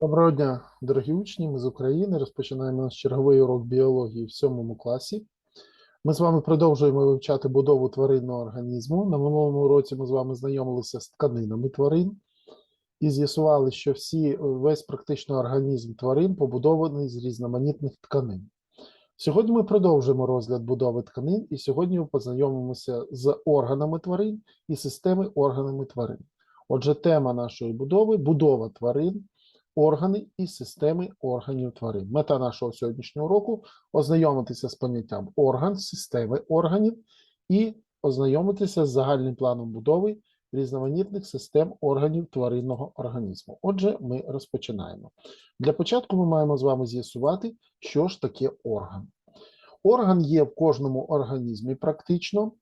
Доброго дня, дорогі учні. Ми з України розпочинаємо наш черговий урок біології в сьомому класі. Ми з вами продовжуємо вивчати будову тваринного організму. На минулому уроці ми з вами знайомилися з тканинами тварин і з'ясували, що всі, весь практично організм тварин побудований з різноманітних тканин. Сьогодні ми продовжуємо розгляд будови тканин, і сьогодні ми познайомимося з органами тварин і системи органами тварин. Отже, тема нашої будови будова тварин органи і системи органів тварин. Мета нашого сьогоднішнього уроку ознайомитися з поняттям орган, системи органів і ознайомитися з загальним планом будови різноманітних систем органів тваринного організму. Отже, ми розпочинаємо. Для початку ми маємо з вами з'ясувати, що ж таке орган. Орган є в кожному організмі практично.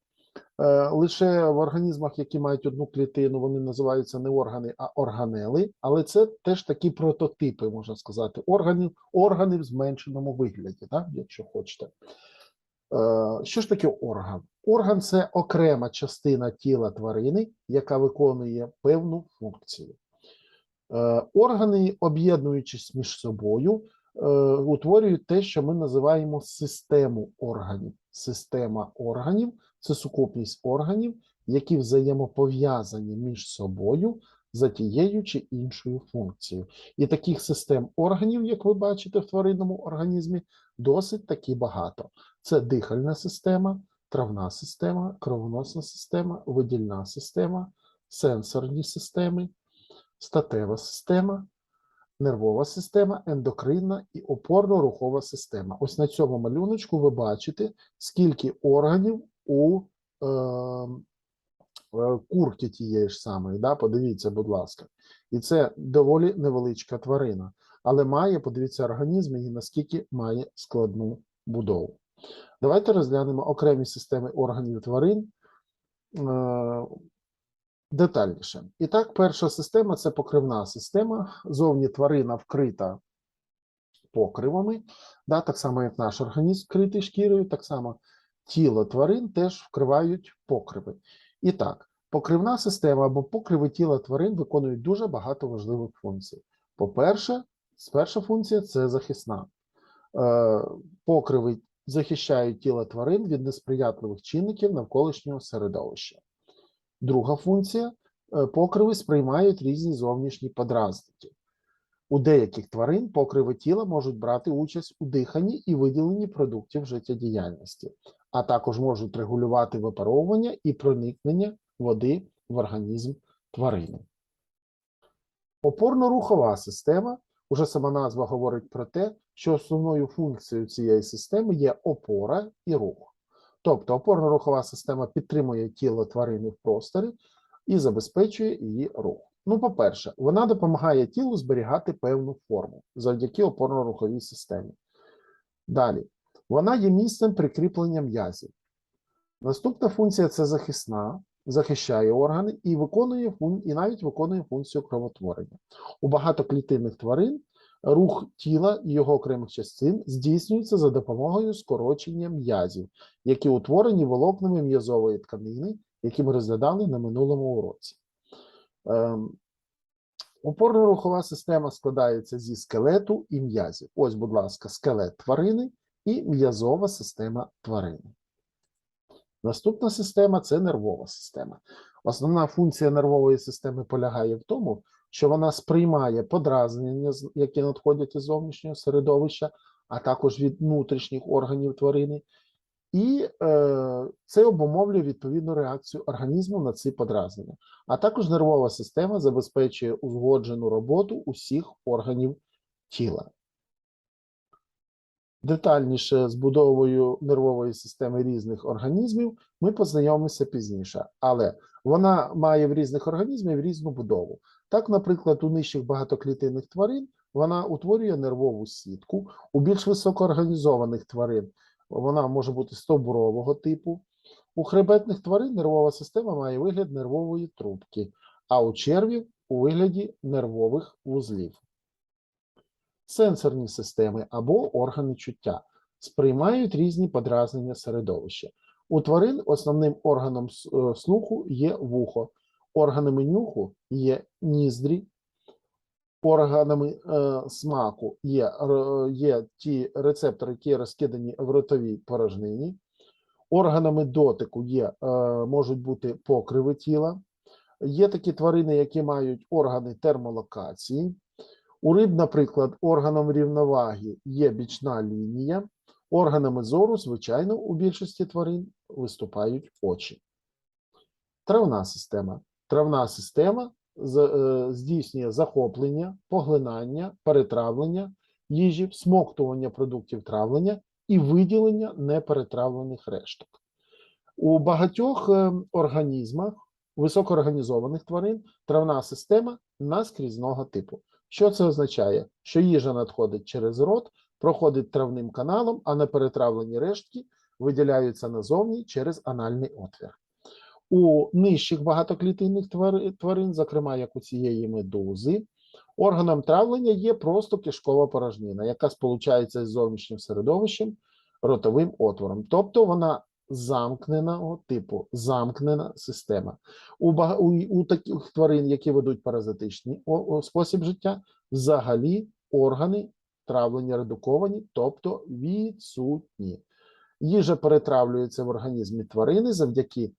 Е, Лише в організмах, які мають одну клітину, вони називаються не органи, а органели. Але це теж такі прототипи, можна сказати, органів, органи в зменшеному вигляді, так, якщо хочете. Е, Що ж таке орган? Орган це окрема частина тіла тварини, яка виконує певну функцію. Е, Органи, об'єднуючись між собою, утворюють те, що ми називаємо систему органів. Система органів це сукупність органів, які взаємопов'язані між собою за тією чи іншою функцією. І таких систем органів, як ви бачите в тваринному організмі, досить таки багато. Це дихальна система, травна система, кровоносна система, видільна система, сенсорні системи, статева система, нервова система, ендокринна і опорно-рухова система. Ось на цьому малюночку ви бачите, скільки органів у е, е, курки тієї ж самої. Да? Подивіться, будь ласка. І це доволі невеличка тварина, але має, подивіться, організм і наскільки має складну будову. Давайте розглянемо окремі системи органів тварин е, детальніше. І так, перша система це покривна система. Зовні тварина вкрита покривами, да, так само, як наш організм вкритий шкірою, так само тіло тварин теж вкривають покриви. І так, покривна система або покриви тіла тварин виконують дуже багато важливих функцій. По-перше, перша функція це захисна. Е, Покриви захищають тіло тварин від несприятливих чинників навколишнього середовища. Друга функція е, покриви сприймають різні зовнішні подразники. У деяких тварин покриви тіла можуть брати участь у диханні і виділенні продуктів життєдіяльності, а також можуть регулювати випаровування і проникнення води в організм тварини. Опорно-рухова система, уже сама назва говорить про те, що основною функцією цієї системи є опора і рух. Тобто опорно-рухова система підтримує тіло тварини в просторі і забезпечує її рух. Ну, по-перше, вона допомагає тілу зберігати певну форму завдяки опорно-руховій системі. Далі, вона є місцем прикріплення м'язів. Наступна функція це захисна, захищає органи і виконує і навіть виконує функцію кровотворення. У багатоклітинних тварин рух тіла і його окремих частин здійснюється за допомогою скорочення м'язів, які утворені волокнами м'язової тканини, які ми розглядали на минулому уроці. Ем, Опорно-рухова система складається зі скелету і м'язів. Ось, будь ласка, скелет тварини і м'язова система тварини. Наступна система це нервова система. Основна функція нервової системи полягає в тому, що вона сприймає подразнення, які надходять із зовнішнього середовища, а також від внутрішніх органів тварини, і е, це обумовлює відповідну реакцію організму на ці подразнення. А також нервова система забезпечує узгоджену роботу усіх органів тіла. Детальніше з будовою нервової системи різних організмів ми познайомимося пізніше, але вона має в різних організмів різну будову. Так, наприклад, у нижчих багатоклітинних тварин вона утворює нервову сітку, у більш високоорганізованих тварин вона може бути стовбурового типу. У хребетних тварин нервова система має вигляд нервової трубки, а у червів у вигляді нервових вузлів. Сенсорні системи або органи чуття сприймають різні подразнення середовища. У тварин основним органом е, слуху є вухо, органами нюху є ніздрі, органами е, смаку є, р- є ті рецептори, які розкидані в ротовій порожнині. Органами дотику є, е, можуть бути покриви тіла. Є такі тварини, які мають органи термолокації. У риб, наприклад, органом рівноваги є бічна лінія. Органами зору, звичайно, у більшості тварин виступають очі. Травна система. Травна система е, здійснює захоплення, поглинання, перетравлення їжі, всмоктування продуктів травлення і виділення неперетравлених решток. У багатьох е, організмах високоорганізованих тварин травна система наскрізного типу. Що це означає? Що їжа надходить через рот, проходить травним каналом, а неперетравлені рештки виділяються назовні через анальний отвір. У нижчих багатоклітинних тварин, зокрема як у цієї медузи, органом травлення є просто кишкова порожнина, яка сполучається з зовнішнім середовищем ротовим отвором. Тобто вона замкненого типу, замкнена система. У, у, у таких тварин, які ведуть паразитичний спосіб життя, взагалі органи травлення редуковані, тобто відсутні. Їжа перетравлюється в організмі тварини завдяки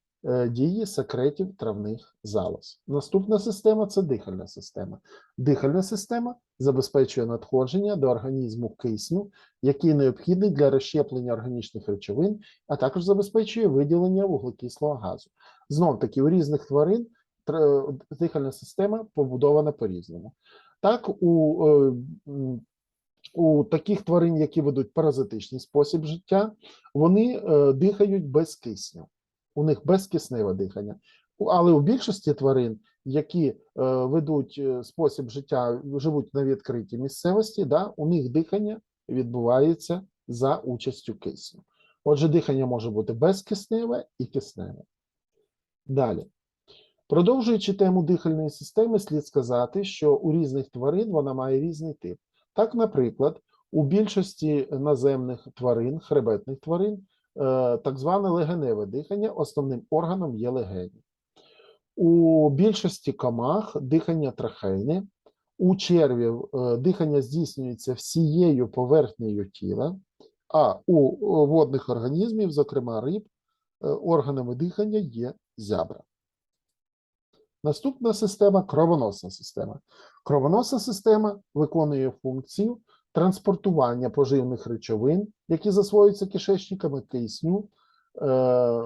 дії секретів травних залоз. Наступна система це дихальна система. Дихальна система забезпечує надходження до організму кисню, який необхідний для розщеплення органічних речовин, а також забезпечує виділення вуглекислого газу. Знов таки, у різних тварин дихальна система побудована по-різному. Так, у, е, у таких тварин, які ведуть паразитичний спосіб життя, вони е, дихають без кисню. У них безкисневе дихання. Але у більшості тварин, які е, ведуть е, спосіб життя, живуть на відкритій місцевості, да, у них дихання відбувається за участю кисню. Отже, дихання може бути безкисневе і кисневе. Далі. Продовжуючи тему дихальної системи, слід сказати, що у різних тварин вона має різний тип. Так, наприклад, у більшості наземних тварин, хребетних тварин, так зване легеневе дихання, основним органом є легені. У більшості комах дихання трахейне, у червів е, дихання здійснюється всією поверхнею тіла, а у е, водних організмів, зокрема риб, е, органами дихання є зябра. Наступна система кровоносна система. Кровоносна система виконує функцію транспортування поживних речовин, які засвоюються кишечниками кисню е,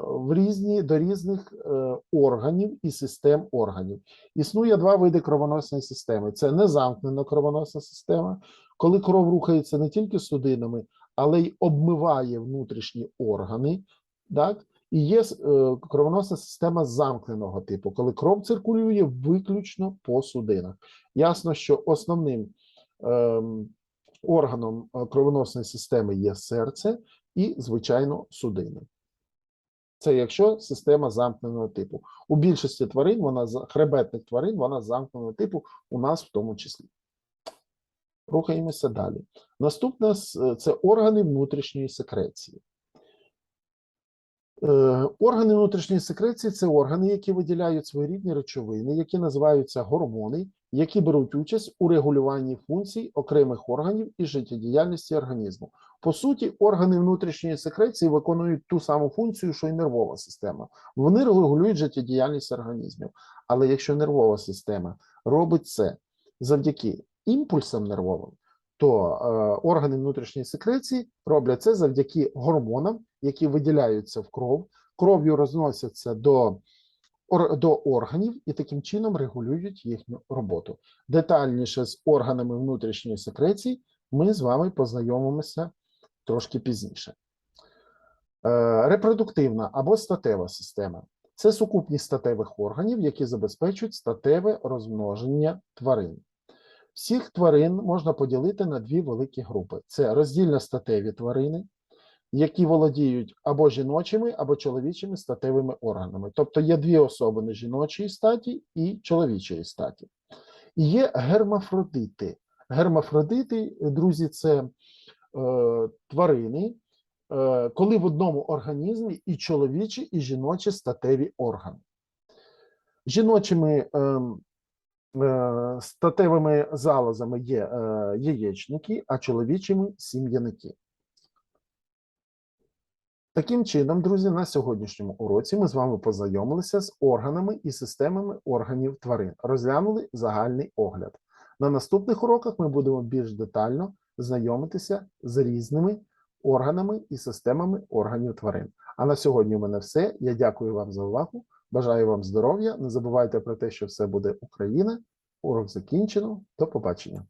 в різні, до різних е, органів і систем органів. Існує два види кровоносної системи: це незамкнена кровоносна система, коли кров рухається не тільки судинами, але й обмиває внутрішні органи. Так? І є е, кровоносна система замкненого типу, коли кров циркулює виключно по судинах. Ясно, що основним ем, органом е, кровоносної системи є серце і, звичайно, судини. Це якщо система замкненого типу. У більшості тварин, вона хребетних тварин, вона замкненого типу, у нас в тому числі. Рухаємося далі. Наступне це органи внутрішньої секреції. Е, Органи внутрішньої секреції це органи, які виділяють своєрідні речовини, які називаються гормони, які беруть участь у регулюванні функцій окремих органів і життєдіяльності організму. По суті, органи внутрішньої секреції виконують ту саму функцію, що й нервова система. Вони регулюють життєдіяльність організмів. Але якщо нервова система робить це завдяки імпульсам нервовим, то е, органи внутрішньої секреції роблять це завдяки гормонам, які виділяються в кров, кров'ю розносяться до, до органів і таким чином регулюють їхню роботу. Детальніше з органами внутрішньої секреції ми з вами познайомимося трошки пізніше. Е, Репродуктивна або статева система це сукупність статевих органів, які забезпечують статеве розмноження тварин. Всіх тварин можна поділити на дві великі групи: це роздільно статеві тварини, які володіють або жіночими, або чоловічими статевими органами. Тобто є дві особини жіночої статі і чоловічої статі. І є гермафродити. Гермафродити, друзі, це е, тварини, е, коли в одному організмі і чоловічі, і жіночі статеві органи. Жіночими ем, Е, Статевими залозами є е, яєчники, а чоловічими сім'яники. Таким чином, друзі, на сьогоднішньому уроці ми з вами познайомилися з органами і системами органів тварин, розглянули загальний огляд. На наступних уроках ми будемо більш детально знайомитися з різними органами і системами органів тварин. А на сьогодні у мене все. Я дякую вам за увагу. Бажаю вам здоров'я. Не забувайте про те, що все буде Україна. Урок закінчено. До побачення.